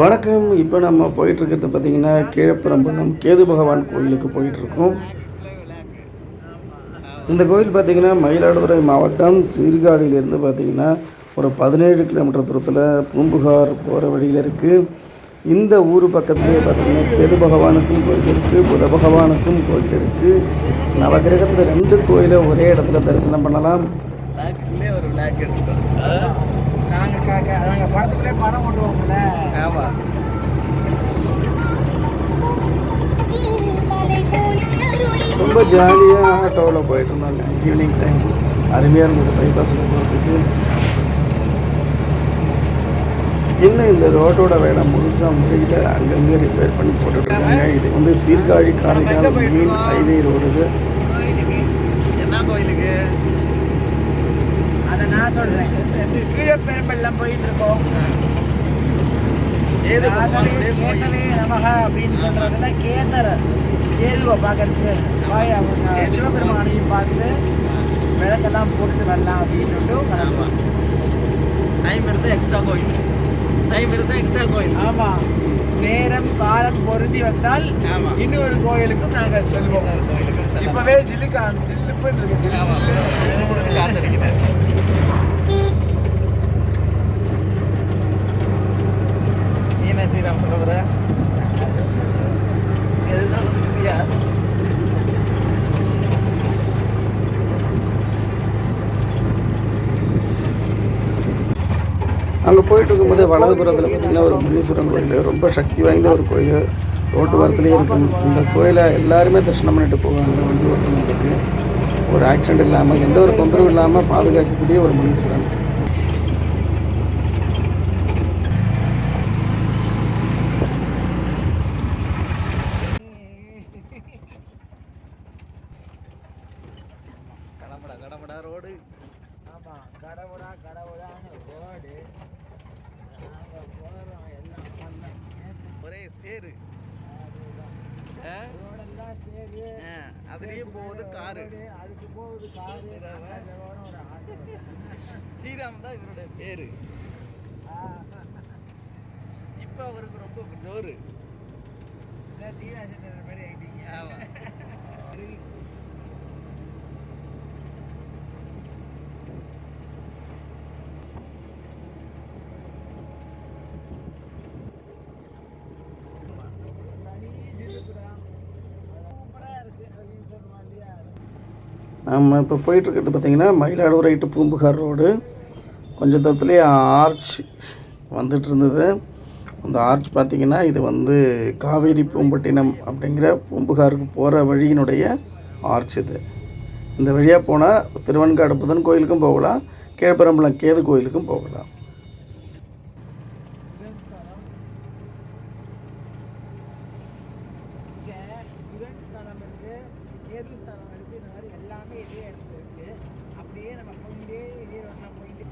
வணக்கம். இப்போ நம்ம போயிட்டுருக்கிறது பார்த்தீங்கன்னா கீழப்பரம்பலம் கேது பகவான் கோயிலுக்கு போயிட்டுருக்கோம். இந்த கோயில் பார்த்தீங்கன்னா மயிலாடுதுறை மாவட்டம் சீர்காழியிலேருந்து பார்த்திங்கன்னா ஒரு பதினேழு கிலோமீட்டர் தூரத்தில் பூம்புகார் போகிற வழியில் இருக்குது இந்த ஊர் பக்கத்துலேயே பார்த்திங்கன்னா கேது பகவானுக்கும் கோயில் இருக்குது புத பகவானுக்கும் கோயில் இருக்குது நவகிரகத்தில் ரெண்டு கோயிலை ஒரே இடத்துல தரிசனம் பண்ணலாம். நாங்கள் காக்க நாங்கள் படத்துக்குள்ளே படம் ஓட்டுவோம்ல. ஆமாம் ரொம்ப ஜாலியாக ஆட்டோவில் போயிட்டு இருந்தாங்க. ஈவினிங் டைம் அருமையாக இருந்தது பைபாஸில் போகிறதுக்கு இன்னும் இந்த ரோட்டோட வேலை முழுசாக முறையில் அங்கங்கே ரிப்பேர் பண்ணி போட்டுட்ருக்காங்க இது வந்து Sirkazhi Karaikal main highway road இது. என்ன கோயிலுக்கு? நான் சொல்கிறேன் கீழே பெரும்பெல்லாம் போயிட்டு இருக்கோம் கேத்தவே நமக அப்படின்னு சொல்கிறதுல கேத்தர கேதுவை பார்க்கறதுக்கு பாய் அவங்க சிவபெருமானையும் பார்த்துட்டு விளக்கெல்லாம் போட்டுட்டு வரலாம் அப்படின்ட்டு கிளம்புவோம் டைம் இருந்தால் எக்ஸ்ட்ரா கோயில். டைம் இருந்தால் எக்ஸ்ட்ரா கோயில். ஆமாம் நேரம் காலம் பொருந்தி வந்தால். இன்னொரு கோயிலுக்கும் நாங்கள் செல்வோம். இப்பவே ஜில்லுக்கா ஜில்லுப்புன்னு இருக்கு. ஜில்லு உங்களுக்கு காத்தடிக்குது. நீ என்ன ஸ்ரீராம் சொல்ல வர எது சொல்றதுக்கு இல்லையா இருக்கும்போது வலதுபுறத்தில் பார்த்தீங்கன்னா ஒரு முனீஸ்வரன் கோயில் ரொம்ப சக்தி வாய்ந்த ஒரு கோயில். ரோட்டு வாரத்துலேயே இருக்கும். இந்த கோயிலை எல்லாருமே தரிசனம் பண்ணிட்டு போவாங்க வண்டி ஓட்டுறதுக்கு ஒரு ஆக்சிடென்ட் இல்லாமல் எந்த ஒரு தொந்தரவும் இல்லாமல் பாதுகாக்கக்கூடிய ஒரு முனீஸ்வரன் கடம்படா கடம்படா ரோடு. ஆமா கடவுளா கடவுளான்னு ரோடு நாங்கள் போகிறோம் எல்லாம் பண்ணலாம் ஒரே சேரு. அதுலயும் போகுது காரு. அதுக்கு போகுது காரு. ஸ்ரீராம் தான் இவருடைய பேரு. இப்ப அவருக்கு ரொம்ப ஜோரு. டீனா சென்டர் மாதிரி ஆயிட்டீங்க. ஆமா தனி ஜில்லுக்குதான் சூப்பரா இருக்கு அப்படின்னு சொல்லுவான் இல்லையா நம்ம இப்போ போயிட்டுருக்கிறது பார்த்திங்கன்னா மயிலாடுதுறை டு பூம்புகார் ரோடு. கொஞ்சம் தூரத்துலேயே ஆர்ச் வந்துட்டு இருந்தது அந்த ஆர்ச் பார்த்தீங்கன்னா இது வந்து காவேரி பூம்பட்டினம் அப்படிங்கிற பூம்புகாருக்கு போகிற வழியினுடைய ஆர்ச் இது. இந்த வழியாக போனால் திருவன்காடு புதன் கோயிலுக்கும் போகலாம் கீழ்பரம்பலம் கேது கோயிலுக்கும் போகலாம் இங்க புதன் ஸ்தானம் இருக்கு கேது ஸ்தானம் இருக்கு இந்த மாதிரி எல்லாமே இதே இடத்துல இருக்கு அப்படியே நம்ம போயிட்டே இதே ரோட்ல போயிட்டே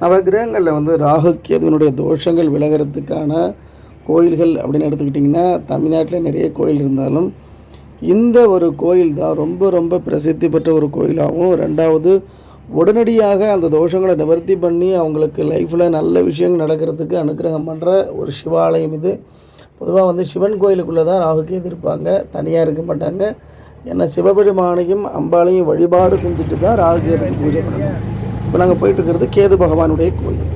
நவகிரகங்களில் வந்து ராகு கேதுவினுடைய தோஷங்கள் விலகிறதுக்கான கோயில்கள் அப்படின்னு எடுத்துக்கிட்டிங்கன்னா தமிழ்நாட்டில் நிறைய கோயில் இருந்தாலும் இந்த ஒரு கோயில் தான் ரொம்ப ரொம்ப பிரசித்தி பெற்ற ஒரு கோயிலாகவும் ரெண்டாவது உடனடியாக அந்த தோஷங்களை நிவர்த்தி பண்ணி அவங்களுக்கு லைஃப்பில் நல்ல விஷயங்கள் நடக்கிறதுக்கு அனுக்கிரகம் பண்ணுற ஒரு சிவாலயம் இது. பொதுவாக வந்து சிவன் கோயிலுக்குள்ளே தான் ராகு கேது இருப்பாங்க தனியாக இருக்க மாட்டாங்க. ஏன்னா சிவபெருமானையும் அம்பாளையும் வழிபாடு செஞ்சுட்டு தான் ராகு கேதுக்கு பூஜை பண்ணணும் இப்போ நாங்கள் போயிட்டு இருக்கிறது கேது பகவானுடைய கோயில்.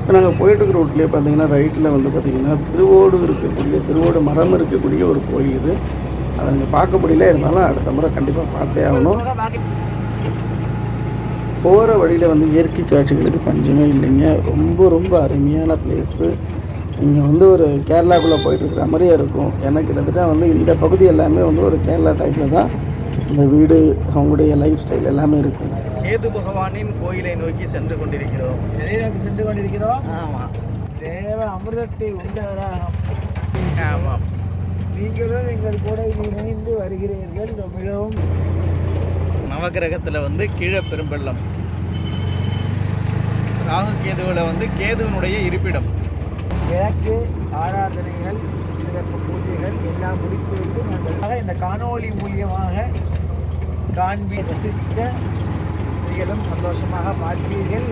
இப்போ நாங்கள் போயிட்டுருக்கிற ரூட்லேயே பார்த்தீங்கன்னா ரைட்டில் வந்து பார்த்தீங்கன்னா திருவோடு இருக்கக்கூடிய திருவோடு மரம் இருக்கக்கூடிய ஒரு கோயில் இது. அதை நீங்கள் பார்க்க முடியல இருந்தாலும் அடுத்த முறை கண்டிப்பாக பார்த்தே ஆகணும். போகிற வழியில் வந்து இயற்கை காட்சிகளுக்கு பஞ்சமே இல்லைங்க. ரொம்ப ரொம்ப அருமையான பிளேஸு நீங்கள் வந்து ஒரு கேரளாக்குள்ளே போயிட்டுருக்கிற மாதிரியே இருக்கும். ஏன்னா கிட்டத்தட்ட வந்து இந்த பகுதி எல்லாமே வந்து ஒரு கேரளா டைப்பில் தான் இந்த வீடு அவங்களுடைய லைஃப் ஸ்டைல் எல்லாமே இருக்கும். கேது பகவானின் கோயிலை நோக்கி சென்று கொண்டிருக்கிறோம். எதை நோக்கி சென்று கொண்டிருக்கிறோம். ஆமா. தேவ அமிர்தத்தை உண்டவராக. ஆமா. நீங்களும் எங்கள் கூட இணைந்து வருகிறீர்கள். மிகவும் நவகிரகத்துல வந்து கீழே பெரும்பள்ளம். ராகு கேதுவுல வந்து கேதுவனுடைய இருப்பிடம். கிழக்கு ஆராதனைகள் சிறப்பு பூஜைகள் எல்லாம் முடித்துவிட்டு நாங்கள் இந்த காணொளி மூலியமாக காண்பி ரசித்த நீங்களும் சந்தோஷமாக பார்ப்பீர்கள்.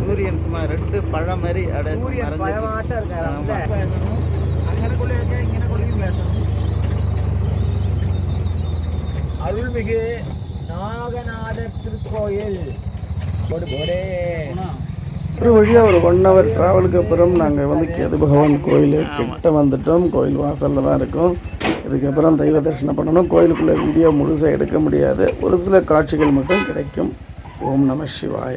சூரியன் சும்மா ரெண்டு பழம் மாதிரி சூரியன். பயமாட்டம் இருக்காரு. பேசணும். அங்கனக்குள்ளே இருக்க இங்கனக்குள்ளேயும் பேசணும். அருள்மிகு நாகநாதர் திருக்கோயில். போடு போடே. ஒரு வழியாக ஒரு ஒன் ஹவர் ட்ராவலுக்கு அப்புறம் நாங்கள் வந்து கேது பகவான் கோயில் கிட்ட வந்துட்டோம். கோயில் வாசலில் தான் இருக்கோம். இதுக்கப்புறம் தெய்வ தரிசனம் பண்ணணும். கோயிலுக்குள்ளே வீடியோ முழுசாக எடுக்க முடியாது. ஒரு சில காட்சிகள் மட்டும் கிடைக்கும். ஓம் நம சிவாய.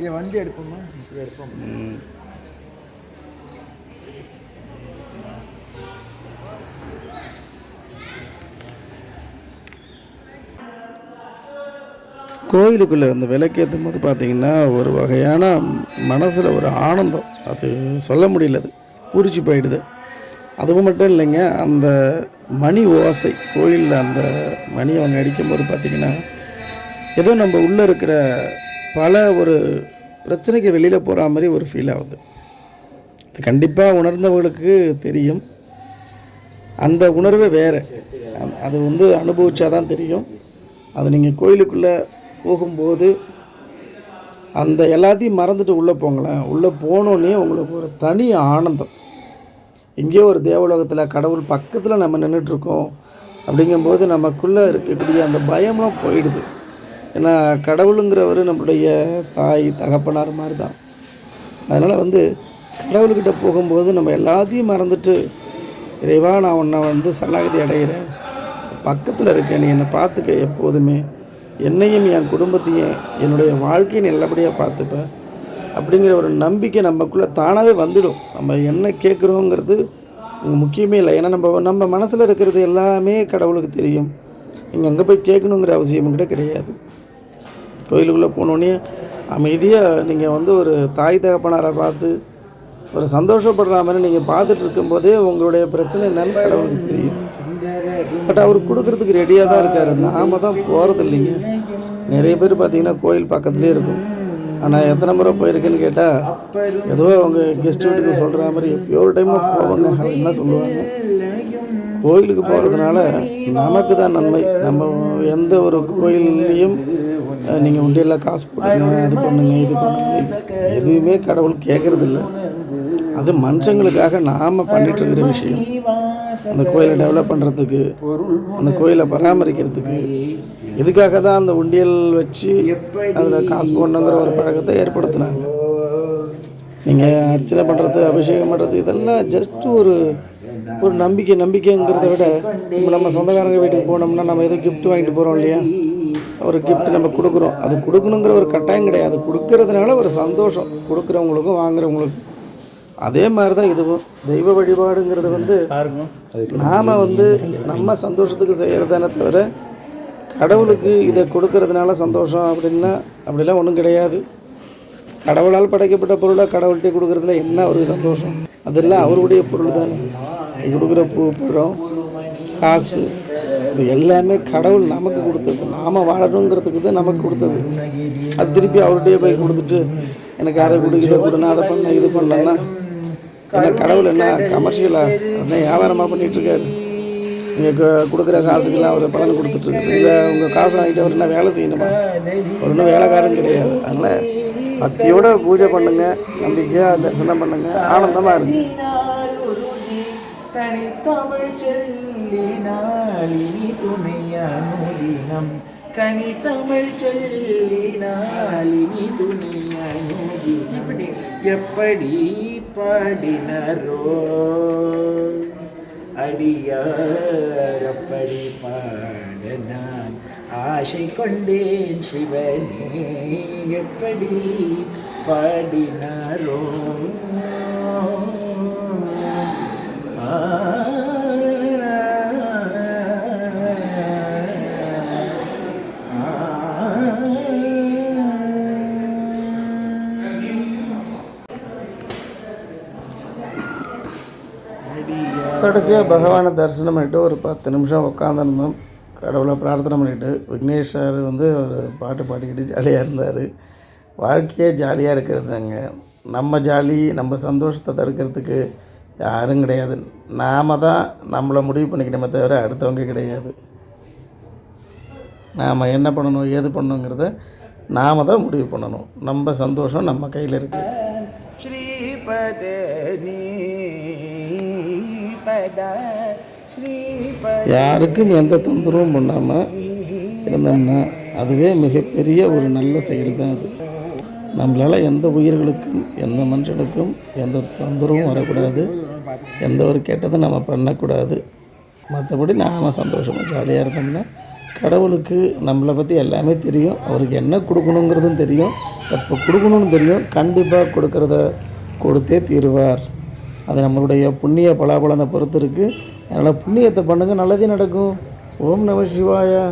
இதை வண்டி எடுப்போமா? எடுப்போம் கோயிலுக்குள்ளே அந்த விளக்கேற்றும் போது பார்த்தீங்கன்னா ஒரு வகையான மனசில் ஒரு ஆனந்தம். அது சொல்ல முடியல அது. பூரிச்சு போயிடுது. அது மட்டும் இல்லைங்க அந்த மணி ஓசை கோயிலில் அந்த மணி அவங்க அடிக்கும்போது பார்த்திங்கன்னா ஏதோ நம்ம உள்ளே இருக்கிற பல ஒரு பிரச்சனைக்கு வெளியில் போகிற மாதிரி ஒரு ஃபீல் ஆகுது. இது கண்டிப்பாக உணர்ந்தவங்களுக்கு தெரியும். அந்த உணர்வே வேறு. அது வந்து அனுபவிச்சா தான் தெரியும். அது நீங்கள் கோயிலுக்குள்ளே போகும்போது அந்த எல்லாத்தையும் மறந்துட்டு உள்ளே போங்களேன். உள்ளே போனோன்னே உங்களுக்கு ஒரு தனி ஆனந்தம். எங்கேயோ ஒரு தேவலோகத்தில் கடவுள் பக்கத்தில் நம்ம நின்றுட்டுருக்கோம் அப்படிங்கும்போது நமக்குள்ளே இருக்கக்கூடிய அந்த பயம்லாம் போயிடுது. ஏன்னா கடவுளுங்கிறவர் நம்மளுடைய தாய் தகப்பனார் மாதிரி தான் அதனால் வந்து கடவுள்கிட்ட போகும்போது நம்ம எல்லாத்தையும் மறந்துட்டு இறைவா நான் உன்னை வந்து சரணாகதி அடைகிறேன். பக்கத்தில் இருக்கேன் நீ என்னை பார்த்துக்க எப்போதுமே. என்னையும் என் குடும்பத்தையும் என்னுடைய வாழ்க்கையை நல்லபடியாக பார்த்துப்பேன் அப்படிங்கிற ஒரு நம்பிக்கை நமக்குள்ளே தானாகவே வந்துடும். நம்ம என்ன கேட்குறோங்கிறது முக்கியமே இல்லை. ஏன்னா நம்ம நம்ம மனசில் இருக்கிறது எல்லாமே கடவுளுக்கு தெரியும். நீங்கள் அங்கே போய் கேட்கணுங்கிற அவசியம் கூட கிடையாது. கோயிலுக்குள்ளே போனோடனே அமைதியாக நீங்கள் வந்து ஒரு தாய் தகப்பனாரை பார்த்து ஒரு சந்தோஷப்படுற மாதிரி நீங்கள் பார்த்துட்டு இருக்கும்போதே உங்களுடைய பிரச்சனை என்னன்னு கடவுளுக்கு தெரியும். பட் அவர் கொடுக்கறதுக்கு ரெடியாக தான் இருக்காரு. நாம தான் போகிறது இல்லைங்க. நிறைய பேர் பார்த்தீங்கன்னா கோயில் பக்கத்துலேயே இருக்கும். ஆனால் எத்தனை முறை போயிருக்குன்னு கேட்டால் ஏதோ அவங்க கெஸ்ட் வீட்டுக்கு சொல்கிற மாதிரி எப்பயோ ஒரு டைமில் போவாங்க. அப்படின்னு தான் சொல்லுவாங்க? கோயிலுக்கு போகிறதுனால நமக்கு தான் நன்மை. நம்ம எந்த ஒரு கோயில்லையும் நீங்கள் உண்டியெல்லாம் காசு போடுங்க இது பண்ணுங்க இது பண்ணுங்க. எதுவுமே கடவுள் கேட்குறதில்ல அது மனுஷங்களுக்காக நாம் பண்ணிகிட்ருக்கிற இருக்கிற விஷயம். அந்த கோயிலை டெவலப் பண்ணுறதுக்கு அந்த கோயிலை பராமரிக்கிறதுக்கு இதுக்காக தான் அந்த உண்டியல் வச்சு அதில் காசு போடணுங்கிற ஒரு பழக்கத்தை ஏற்படுத்தினாங்க. நீங்கள் அர்ச்சனை பண்ணுறது அபிஷேகம் பண்ணுறது இதெல்லாம் ஜஸ்ட் ஒரு ஒரு நம்பிக்கை நம்பிக்கைங்கிறத விட இப்போ நம்ம சொந்தக்காரங்க வீட்டுக்கு போனோம்னா நம்ம ஏதோ கிஃப்ட் வாங்கிட்டு போகிறோம் இல்லையா? ஒரு கிஃப்ட் நம்ம கொடுக்குறோம். அது கொடுக்கணுங்கிற ஒரு கட்டாயம் கிடையாது. கொடுக்கறதுனால ஒரு சந்தோஷம். கொடுக்குறவங்களுக்கும் வாங்குறவங்களுக்கும். அதே மாதிரி தான் இதுவும். தெய்வ வழிபாடுங்கிறது வந்து நாம் வந்து நம்ம சந்தோஷத்துக்கு செய்கிறதானே தவிர கடவுளுக்கு இதை கொடுக்கறதுனால சந்தோஷம் அப்படின்னா அப்படிலாம் ஒன்றும் கிடையாது. கடவுளால் படைக்கப்பட்ட பொருளை கடவுள்கிட்ட கொடுக்கறதுல என்ன அவருக்கு சந்தோஷம்? அதெல்லாம் அவருடைய பொருள் தானே. கொடுக்குற பூ பழம் காசு இது எல்லாமே கடவுள் நமக்கு கொடுத்தது. நாம் வாழணுங்கிறதுக்கு தான் நமக்கு கொடுத்தது. அது திருப்பி அவர்கிட்டயே போய் கொடுத்துட்டு எனக்கு அதை கொடு இதை கொடுனா அதை பண்ண இது பண்ணேன்னா என்ன கடவுள் என்ன கமர்ஷியலாக என்ன வியாபாரமாக பண்ணிகிட்ருக்காரு நீங்கள் கொடுக்குற காசுக்கெல்லாம் அவர் பலன் கொடுத்துட்ருக்கு இல்லை உங்கள் காசு வாங்கிட்டு அவர் என்ன வேலை செய்யணுமா? அவர் இன்னும் வேலைக்காரன் கிடையாது. அதனால் பக்தியோட பூஜை பண்ணுங்க நம்பிக்கையாக தரிசனம் பண்ணுங்க. ஆனந்தமாக இருக்கு தனித்தமிழ் செல்லினாலினி துணையானுதினம் கனித்தமிழ் செல்லினாலினி துணையானுதினம் எப்படி பாடினரோ? அடியார் அப்படி பாட நான் ஆசை கொண்டேன் சிவனே எப்படி பாடினாரோ? கடைசியாக பகவானை தரிசனம் பண்ணிட்டு ஒரு பத்து நிமிஷம் உட்காந்துருந்தோம் கடவுளை பிரார்த்தனை பண்ணிட்டு விக்னேஷ் சார் வந்து ஒரு பாட்டு பாடிக்கிட்டு ஜாலியாக இருந்தார். வாழ்க்கையே ஜாலியாக இருக்கிறதுங்க நம்ம ஜாலி நம்ம சந்தோஷத்தை தடுக்கிறதுக்கு யாரும் கிடையாது. நாம் தான் நம்மளை முடிவு பண்ணிக்கணுமே தவிர அடுத்தவங்க கிடையாது. நாம் என்ன பண்ணணும் ஏது பண்ணணுங்கிறத நாம் தான் முடிவு பண்ணணும். நம்ம சந்தோஷம் நம்ம கையில் இருக்குது ஸ்ரீபதே நீ யாருக்கும் எந்த தொந்தரவும் பண்ணாமல் இருந்தோம்னா அதுவே மிகப்பெரிய ஒரு நல்ல செயல் தான் அது. நம்மளால் எந்த உயிர்களுக்கும் எந்த மனுஷனுக்கும் எந்த தொந்தரவும் வரக்கூடாது. எந்த ஒரு கெட்டதும் நம்ம பண்ணக்கூடாது. மற்றபடி நாம் சந்தோஷமாக ஜாலியாக இருந்தோம்னா கடவுளுக்கு நம்மளை பற்றி எல்லாமே தெரியும். அவருக்கு என்ன கொடுக்கணுங்கிறதும் தெரியும். எப்போ கொடுக்கணும்னு தெரியும். கண்டிப்பாக கொடுக்கறத கொடுத்தே தீருவார். அது நம்மளுடைய புண்ணிய பலாபலனை பொறுத்து இருக்குது அதனால் புண்ணியத்தை பண்ணுங்கள் நல்லதே நடக்கும். ஓம் நம சிவாயா.